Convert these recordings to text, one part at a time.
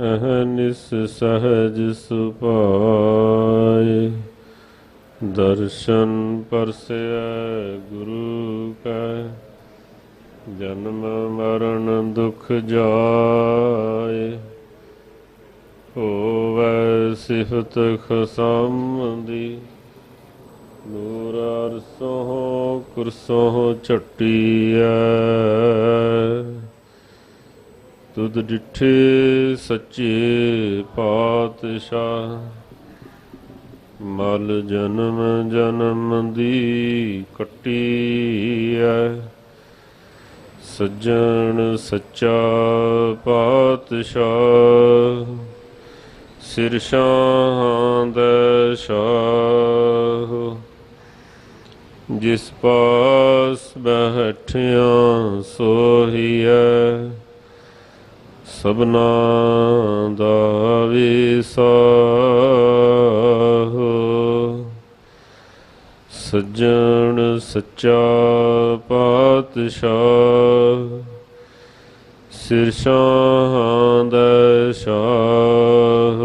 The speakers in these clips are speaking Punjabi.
ਅਹਨਿਸ ਸਹਜ ਸੁਪਾਏ ਦਰਸ਼ਨ ਪਰਸੈ ਗੁਰੂ ਕੈ, ਜਨਮ ਮਰਨ ਦੁਖ ਜਾਏ। ਹੋਵੈ ਸਿਫਤ ਖਸਮਦੀ ਨੂਰ ਅਰਸੋਂ ਕੁਰਸੋਂ ਝਟੀਐ। ਤੁਧ ਡਿਠੇ ਸੱਚੇ ਪਾਤਸ਼ਾਹ, ਮਲ ਜਨਮ ਜਨਮ ਦੀ ਕੱਟੀ ਕੱਟੀਐ। ਸੱਜਣ ਸੱਚਾ ਪਾਤਸ਼ਾਹ, ਸਿਰ ਸ਼ਾਹਾਂ ਦਾ ਸ਼ਾਹ। ਜਿਸ ਪਾਸ ਬੈਠਿਆ ਸੋਹੀਐ ਸਭਨਾ ਦਾ ਵਿਸਾਹੋ ਸੱਜਣ ਸੱਚਾ ਪਾਤਸ਼ਾਹ, ਸਿਰ ਸ਼ਾਹਾਂ ਦਾ ਸ਼ਾਹ।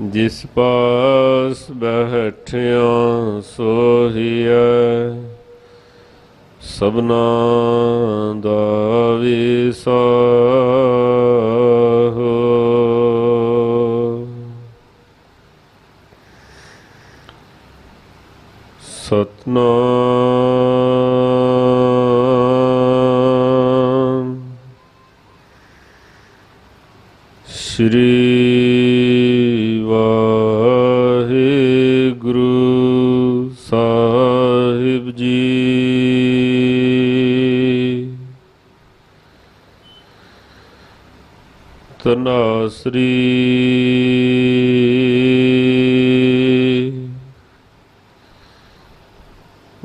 ਜਿਸ ਪਾਸ ਬੈਠਿਆ ਸੋਹੀਐ, ਸਭਨਾ ਦਾ ਵਿਸਾਹੋ ਸਤਨਾਮ ਸ੍ਰੀ ਵਾਹਿਗੁਰੂ ਤਨਾਸਰੀ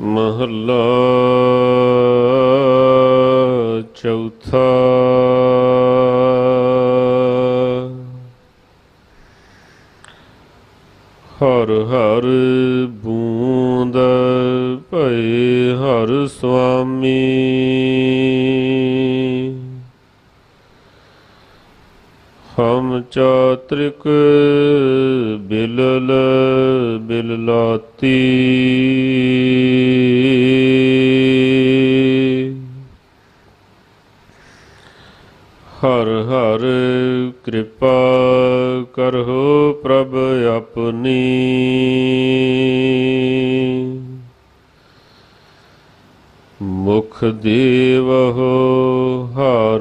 ਮਹੱਲਾ ਚੌਥਾ। ਹਰ ਹਰ ਬੂੰਦ ਭਏ ਹਰ ਸੁਆਮੀ। ਹਮ ਚਾਤ੍ਰਿਕ ਬਿਲਲ ਬਿਲਲਾਤੀ। ਹਰ ਹਰ ਕਿਰਪਾ ਕਰਹੁ ਪ੍ਰਭ ਆਪਣੀ। ਮੁਖ ਦੇਵਹੁ ਹਰ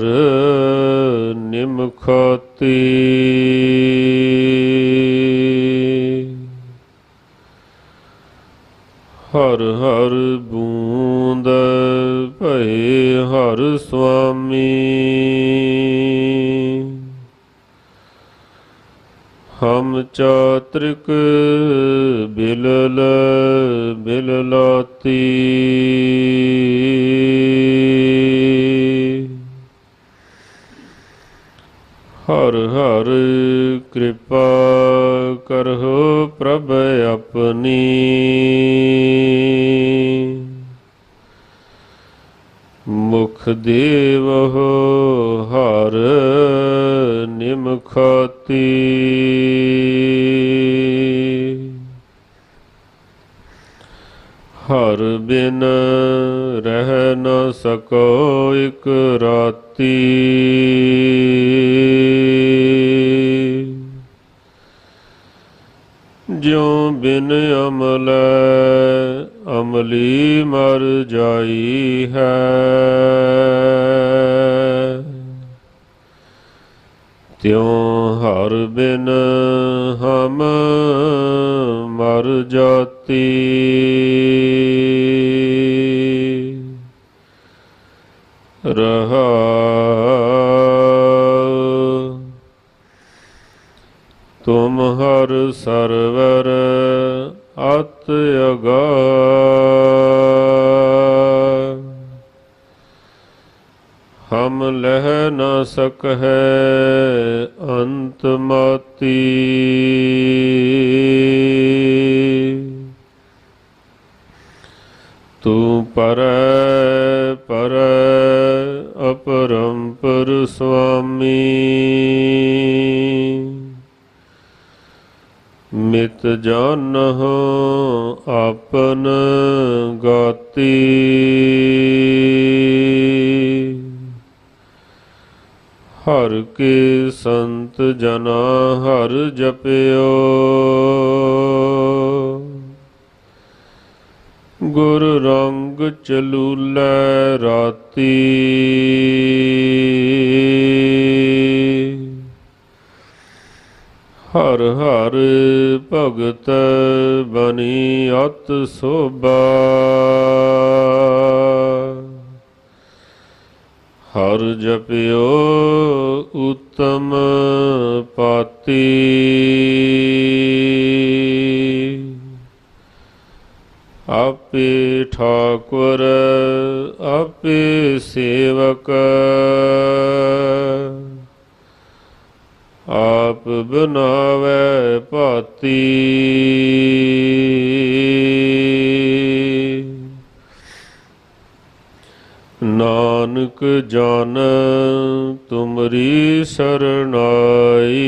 ਨਿਮਖਤੀ। ਹਰ ਹਰ ਬੂੰਦ ਭਏ ਹਰ ਸੁਆਮੀ ਹਮ ਚਾਤ੍ਰਿਕ ਬਿਲਲ ਬਿਲਲਾਤੀ। ਹਰ ਹਰ ਕਿਰਪਾ ਕਰਹੁ ਪ੍ਰਭ ਆਪਣੀ। ਮੁਖ ਦੇਵਹੁ ਹਰ ਨਿਮਖਤੀ ਹਰ ਬਿਨ ਰਹਿ ਨ ਸਕੋ ਇਕ ਰਾਤੀ ਜਿਉ ਬਿਨ ਅਮਲੈ ਅਮਲੀ ਮਰ ਜਾਈ ਹੈ ਤਿਉ ਹਰ ਬਿਨ ਹਮ ਮਰ ਜਾਤੀ। ਰਹਾ ਤੁਮ ਹਰ ਸਰਵਰ ਅਤ ਅਗਾ ਲਹਿ ਨਾ ਸਕਹਿ ਅੰਤ ਮਾਤੀ। ਤੂੰ ਪਰੈ ਪਰੈ ਅਪਰੰਪਰ ਸੁਆਮੀ। ਮਿਤ ਜਾਨਹੁ ਆਪਨ ਗਾਤੀ। ਹਰ ਕੇ ਸੰਤ ਜਨਾ ਹਰ ਜਪਿਓ। ਗੁਰ ਰੰਗ ਚਲੂਲੇ ਰਾਤੀ। ਹਰ ਹਰ ਭਗਤ ਬਣੀ ਅਤ ਸੋਭਾ। ਹਰ ਜਪਿਓ ਉਤਮ ਪਾਤੀ। ਆਪੇ ਠਾਕੁਰ ਆਪੇ ਸੇਵਕ। ਆਪ ਬਨਾਵੇ ਭਾਤੀ। ਨਾਨਕ ਜਨ ਤੁਮਰੀ ਸਰਣਾਈ।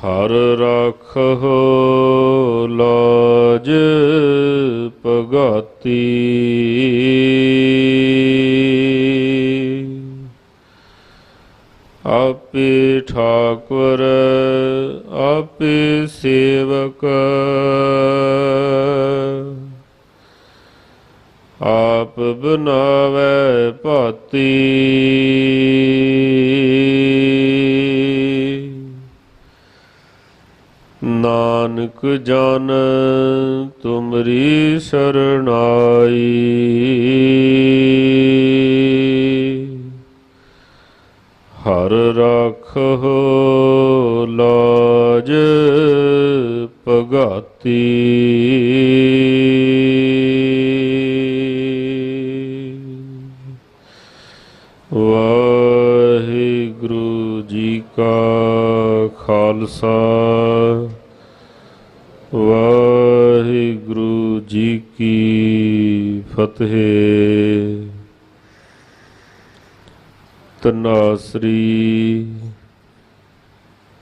ਹਰ ਰਾਖੋ ਲਾਜ ਭਗਾਤੀ। ਆਪ ਬਨਾਵੇ ਭਾਤੀ। ਨਾਨਕ ਜਨ ਤੁਮਰੀ ਸਰਣਾਈ। ਹਰ ਰਾਖੋ ਲਾਜ ਭਗਤੀ। ਖਾਲਸਾ। ਵਾਹਿਗੁਰੂ ਜੀ ਕੀ ਫਤਿਹ। ਤਨਾਸਰੀ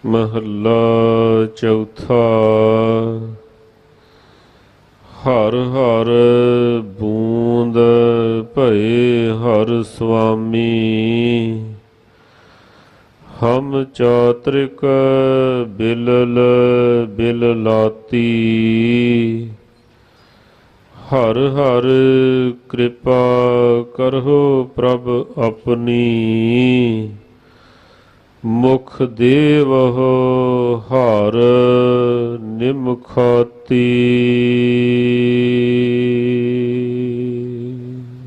ਮਹੱਲਾ ਚੌਥਾ। ਹਰ ਹਰ ਬੂੰਦ ਭਏ ਹਰ ਸੁਆਮੀ ਹਮ ਚਾਤ੍ਰਿਕ ਬਿਲਲ ਬਿਲ ਲਾਤੀ ਹਰ ਹਰ ਕਿਰਪਾ ਕਰਹੁ ਪ੍ਰਭ ਆਪਣੀ। ਮੁਖ ਦੇਵਹੁ ਹਰ ਨਿਮਖਾਤੀ